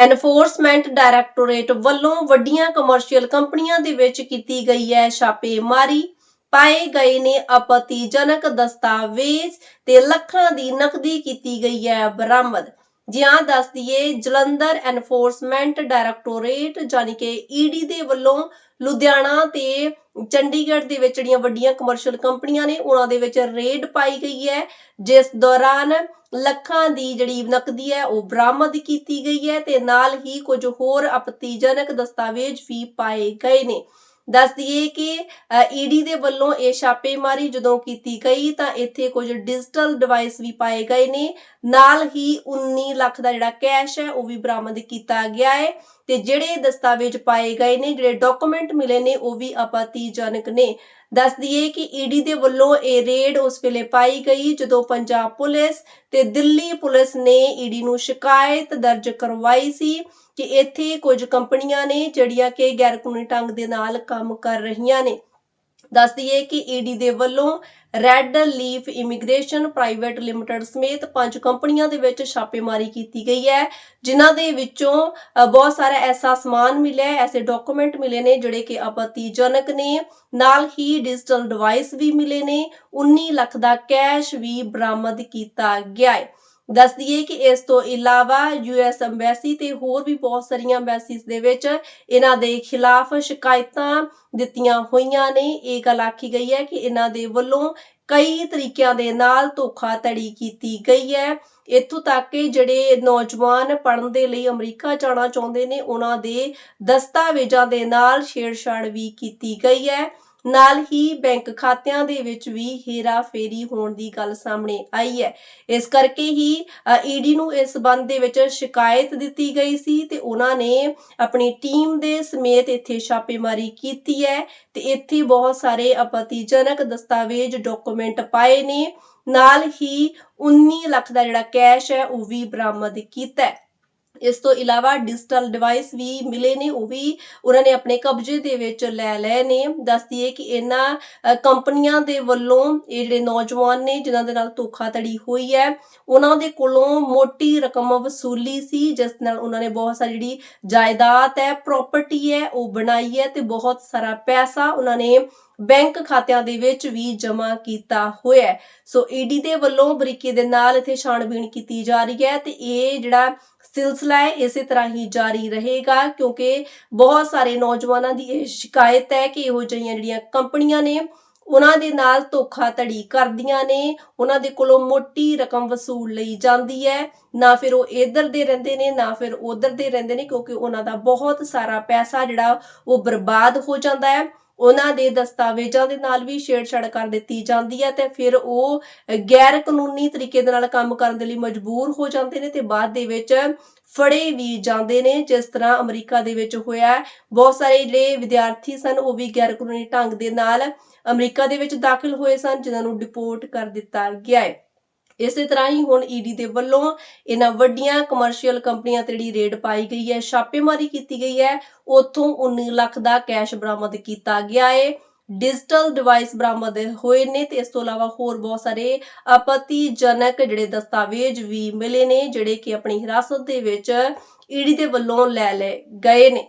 Enforcement directorate ਵੱਲੋਂ ਵੱਡੀਆਂ commercial ਕੰਪਨੀਆਂ ਦੇ ਵਿੱਚ ਕੀਤੀ ਗਈ ਹੈ ਛਾਪੇਮਾਰੀ। ਪਾਏ ਗਏ ਨੇ ਆਪਤੀਜਨਕ ਦਸਤਾਵੇਜ਼ ਤੇ ਲੱਖਾਂ ਦੀ ਨਕਦੀ ਕੀਤੀ ਗਈ ਹੈ ਬਰਾਮਦ। ਜਿਹਾਂ ਦੱਸ ਦਈਏ, ਜਲੰਧਰ ਐਨਫੋਰਸਮੈਂਟ ਡਾਇਰੈਕਟੋਰੇਟ ਜਾਨੀ ਕਿ ਈਡੀ ਦੇ ਵੱਲੋਂ ਲੁਧਿਆਣਾ ਤੇ ਚੰਡੀਗੜ੍ਹ ਦੇ ਵਿੱਚ ਜਿਹੜੀਆਂ ਵੱਡੀਆਂ ਕਮਰਸ਼ੀਅਲ ਕੰਪਨੀਆਂ ਨੇ, ਉਹਨਾਂ ਦੇ ਵਿੱਚ ਰੇਡ ਪਾਈ ਗਈ ਹੈ। ਜਿਸ ਦੌਰਾਨ ਲੱਖਾਂ ਦੀ ਜਿਹੜੀ ਨਕਦੀ ਹੈ, ਉਹ ਬਰਾਮਦ ਕੀਤੀ ਗਈ ਹੈ ਤੇ ਨਾਲ ਹੀ ਕੁਝ ਹੋਰ ਆਪਤੀਜਨਕ ਦਸਤਾਵੇਜ਼ ਵੀ ਪਾਏ ਗਏ ਨੇ। ਦੱਸ ਦਈਏ ਕਿ ਈਡੀ ਦੇ ਵੱਲੋਂ ਇਹ ਛਾਪੇਮਾਰੀ ਜਦੋਂ ਕੀਤੀ ਗਈ ਤਾਂ ਇੱਥੇ ਕੁਝ ਡਿਜੀਟਲ ਡਿਵਾਈਸ ਵੀ ਪਾਏ ਗਏ ਨੇ। ਨਾਲ ਹੀ 19 ਲੱਖ ਦਾ ਜਿਹੜਾ ਕੈਸ਼ ਹੈ, ਉਹ ਵੀ ਬਰਾਮਦ ਕੀਤਾ ਗਿਆ ਹੈ ਤੇ ਜਿਹੜੇ ਦਸਤਾਵੇਜ਼ ਪਾਏ ਗਏ ਨੇ, ਜਿਹੜੇ ਡਾਕੂਮੈਂਟ ਮਿਲੇ ਨੇ, ਉਹ ਵੀ ਆਪਤੀਜਨਕ ਨੇ। ਦੱਸ ਦਈਏ ਕਿ ਈਡੀ ਦੇ ਵੱਲੋਂ ਇਹ ਰੇਡ ਉਸ ਵੇਲੇ ਪਾਈ ਗਈ ਜਦੋਂ ਪੰਜਾਬ ਪੁਲਿਸ ਤੇ ਦਿੱਲੀ ਪੁਲਿਸ ਨੇ ਈਡੀ ਨੂੰ ਸ਼ਿਕਾਇਤ ਦਰਜ ਕਰਵਾਈ ਸੀ ਕਿ ਇੱਥੇ ਕੁਝ ਕੰਪਨੀਆਂ ਨੇ ਜਿਹੜੀਆਂ ਕਿ ਗੈਰ ਕਾਨੂੰਨੀ ਢੰਗ ਦੇ ਨਾਲ ਕੰਮ ਕਰ ਰਹੀਆਂ ਨੇ। ਦੱਸ ਦਈਏ ਕਿ ਈਡੀ ਦੇ ਵੱਲੋਂ red leaf immigration private limited ਸਮੇਤ ਪੰਜ ਕੰਪਨੀਆਂ ਦੇ ਵਿੱਚ ਛਾਪੇਮਾਰੀ ਕੀਤੀ ਗਈ ਹੈ, ਜਿਨ੍ਹਾਂ ਦੇ ਵਿੱਚੋਂ ਬਹੁਤ ਸਾਰਾ ਐਸਾ ਸਮਾਨ ਮਿਲਿਆ ਐਸੇ ਡਾਕੂਮੈਂਟ ਮਿਲੇ ਨੇ ਜਿਹੜੇ ਕਿ ਆਪਤੀਜਨਕ ਨੇ, ਨਾਲ ਹੀ ਡਿਜੀਟਲ ਡਿਵਾਈਸ ਵੀ ਮਿਲੇ ਨੇ 19 ਲੱਖ ਦਾ ਕੈਸ਼ ਵੀ ਬਰਾਮਦ ਕੀਤਾ ਗਿਆ ਹੈ। ਦੱਸ ਦਈਏ ਕਿ ਇਸ ਤੋਂ ਇਲਾਵਾ ਯੂਐਸ ਐਮਬੈਸੀ ਤੇ ਹੋਰ ਵੀ ਬਹੁਤ ਸਾਰੀਆਂ ਐਮਬੈਸੀਜ਼ ਦੇ ਵਿੱਚ ਇਹਨਾਂ ਦੇ ਖਿਲਾਫ ਸ਼ਿਕਾਇਤਾਂ ਦਿੱਤੀਆਂ ਹੋਈਆਂ ਨੇ। ਇਹ ਗੱਲ ਆਖੀ ਗਈ ਹੈ ਕਿ ਇਹਨਾਂ ਦੇ ਵੱਲੋਂ ਕਈ ਤਰੀਕਿਆਂ ਦੇ ਨਾਲ ਧੋਖਾਧੜੀ ਕੀਤੀ ਗਈ ਹੈ। ਇੱਥੋਂ ਤੱਕ ਕਿ ਜਿਹੜੇ ਨੌਜਵਾਨ ਪੜ੍ਹਨ ਦੇ ਲਈ ਅਮਰੀਕਾ ਜਾਣਾ ਚਾਹੁੰਦੇ ਨੇ, ਉਹਨਾਂ ਦੇ ਦਸਤਾਵੇਜ਼ਾਂ ਦੇ ਨਾਲ ਛੇੜਛਾੜ ਵੀ ਕੀਤੀ ਗਈ ਹੈ। ਨਾਲ ਹੀ ਬੈਂਕ ਖਾਤਿਆਂ ਦੇ ਵਿੱਚ ਵੀ ਹੇਰਾ ਫੇਰੀ ਹੋਣ ਦੀ ਗੱਲ ਸਾਹਮਣੇ ਆਈ ਹੈ। ਇਸ ਕਰਕੇ ਹੀ ਈਡੀ ਨੂੰ ਇਸ ਸੰਬੰਧ ਦੇ ਵਿੱਚ ਸ਼ਿਕਾਇਤ ਦਿੱਤੀ ਗਈ ਸੀ ਤੇ ਉਹਨਾਂ ਨੇ ਆਪਣੀ ਟੀਮ ਦੇ ਸਮੇਤ ਇੱਥੇ ਛਾਪੇਮਾਰੀ ਕੀਤੀ ਹੈ ਤੇ ਇੱਥੇ ਬਹੁਤ ਸਾਰੇ ਆਪਤੀਜਨਕ ਦਸਤਾਵੇਜ਼, ਡਾਕੂਮੈਂਟ ਪਾਏ ਨੇ। ਨਾਲ ਹੀ 19 ਲੱਖ ਦਾ ਜਿਹੜਾ ਕੈਸ਼ ਹੈ ਉਹ ਵੀ ਬਰਾਮਦ ਕੀਤਾ ਹੈ। ਇਸ ਤੋਂ ਇਲਾਵਾ ਡਿਜੀਟਲ ਡਿਵਾਈਸ ਵੀ ਮਿਲੇ ਨੇ, ਉਹ ਵੀ ਉਹਨਾਂ ਨੇ ਆਪਣੇ ਕਬਜ਼ੇ ਦੇ ਵਿੱਚ ਲੈ ਲਏ ਨੇ। ਦੱਸਦੀ ਹੈ ਕਿ ਇਹਨਾਂ ਕੰਪਨੀਆਂ ਦੇ ਵੱਲੋਂ ਇਹ ਜਿਹੜੇ ਨੌਜਵਾਨ ਨੇ, ਜਿਨ੍ਹਾਂ ਦੇ ਨਾਲ ਧੋਖਾਧੜੀ ਹੋਈ ਹੈ, ਉਹਨਾਂ ਦੇ ਕੋਲੋਂ ਮੋਟੀ ਰਕਮ ਵਸੂਲੀ ਸੀ, ਜਿਸ ਨਾਲ ਉਹਨਾਂ ਨੇ ਬਹੁਤ ਸਾਰੀ ਜਿਹੜੀ ਜਾਇਦਾਦ ਹੈ ਪ੍ਰਾਪਰਟੀ ਹੈ, ਉਹ ਬਣਾਈ ਹੈ ਤੇ ਬਹੁਤ ਸਾਰਾ ਪੈਸਾ ਉਹਨਾਂ ਨੇ ਬੈਂਕ ਖਾਤਿਆਂ ਦੇ ਵਿੱਚ ਵੀ ਜਮ੍ਹਾਂ ਕੀਤਾ ਹੋਇਆ ਹੈ। ਸੋ ਈਡੀ ਦੇ ਵੱਲੋਂ ਬਰੀਕੀ ਦੇ ਨਾਲ ਇੱਥੇ ਛਾਣਬੀਣ ਕੀਤੀ ਜਾ ਰਹੀ ਹੈ ਤੇ ਇਹ ਜਿਹੜਾ ਸਿਲਸਿਲਾ ਹੈ, ਇਸੇ ਤਰ੍ਹਾਂ ਹੀ ਜਾਰੀ ਰਹੇਗਾ ਕਿਉਂਕਿ ਬਹੁਤ ਸਾਰੇ ਨੌਜਵਾਨਾਂ ਦੀ ਇਹ ਸ਼ਿਕਾਇਤ ਹੈ ਕਿ ਇਹੋ ਜਿਹੀਆਂ ਜਿਹੜੀਆਂ ਕੰਪਨੀਆਂ ਨੇ, ਉਹਨਾਂ ਦੇ ਨਾਲ ਧੋਖਾਧੜੀ ਕਰਦੀਆਂ ਨੇ, ਉਹਨਾਂ ਦੇ ਕੋਲੋਂ ਮੋਟੀ ਰਕਮ ਵਸੂਲ ਲਈ ਜਾਂਦੀ ਹੈ। ਨਾ ਫਿਰ ਉਹ ਇੱਧਰ ਦੇ ਰਹਿੰਦੇ ਨੇ, ਨਾ ਫਿਰ ਉਧਰ ਦੇ ਰਹਿੰਦੇ ਨੇ ਕਿਉਂਕਿ ਉਹਨਾਂ ਦਾ ਬਹੁਤ ਸਾਰਾ ਪੈਸਾ ਜਿਹੜਾ ਉਹ ਬਰਬਾਦ ਹੋ ਜਾਂਦਾ ਹੈ। ਉਹਨਾਂ ਦੇ ਦਸਤਾਵੇਜ਼ਾਂ ਦੇ ਨਾਲ ਵੀ ਛੇੜਛਾੜ ਕਰ ਦਿੱਤੀ ਜਾਂਦੀ ਹੈ ਤੇ ਫਿਰ ਉਹ ਗੈਰ ਕਾਨੂੰਨੀ ਤਰੀਕੇ ਦੇ ਨਾਲ ਕੰਮ ਕਰਨ ਦੇ ਲਈ ਮਜਬੂਰ ਹੋ ਜਾਂਦੇ ਨੇ ਤੇ ਬਾਅਦ ਦੇ ਵਿੱਚ ਫੜੇ ਵੀ ਜਾਂਦੇ ਨੇ। ਜਿਸ ਤਰ੍ਹਾਂ ਅਮਰੀਕਾ ਦੇ ਵਿੱਚ ਹੋਇਆ ਬਹੁਤ ਸਾਰੇ ਜਿਹੜੇ ਵਿਦਿਆਰਥੀ ਸਨ, ਉਹ ਵੀ ਗੈਰ ਕਾਨੂੰਨੀ ਢੰਗ ਦੇ ਨਾਲ ਅਮਰੀਕਾ ਦੇ ਵਿੱਚ ਦਾਖਲ ਹੋਏ ਸਨ, ਜਿਨ੍ਹਾਂ ਨੂੰ ਡਿਪੋਰਟ ਕਰ ਦਿੱਤਾ ਗਿਆ ਹੈ। ਇਸੇ ਤਰ੍ਹਾਂ ਹੀ ਹੁਣ ਈਡੀ ਦੇ ਵੱਲੋਂ ਇਹਨਾਂ ਵੱਡੀਆਂ ਕਮਰਸ਼ੀਅਲ ਕੰਪਨੀਆਂ ਤੇ ਜਿਹੜੀ ਰੇਡ ਪਾਈ ਗਈ ਹੈ, ਛਾਪੇਮਾਰੀ ਕੀਤੀ ਗਈ ਹੈ, ਉੱਥੋਂ 19 ਲੱਖ ਦਾ ਕੈਸ਼ ਬਰਾਮਦ ਕੀਤਾ ਗਿਆ ਹੈ ਡਿਜੀਟਲ ਡਿਵਾਈਸ ਬਰਾਮਦ ਹੋਏ ਨੇ ਤੇ ਇਸ ਤੋਂ ਇਲਾਵਾ ਹੋਰ ਬਹੁਤ ਸਾਰੇ ਆਪਤੀਜਨਕ ਜਿਹੜੇ ਦਸਤਾਵੇਜ਼ ਵੀ ਮਿਲੇ ਨੇ, ਜਿਹੜੇ ਕਿ ਆਪਣੀ ਹਿਰਾਸਤ ਦੇ ਵਿੱਚ ਈਡੀ ਦੇ ਵੱਲੋਂ ਲੈ ਲਏ ਗਏ ਨੇ।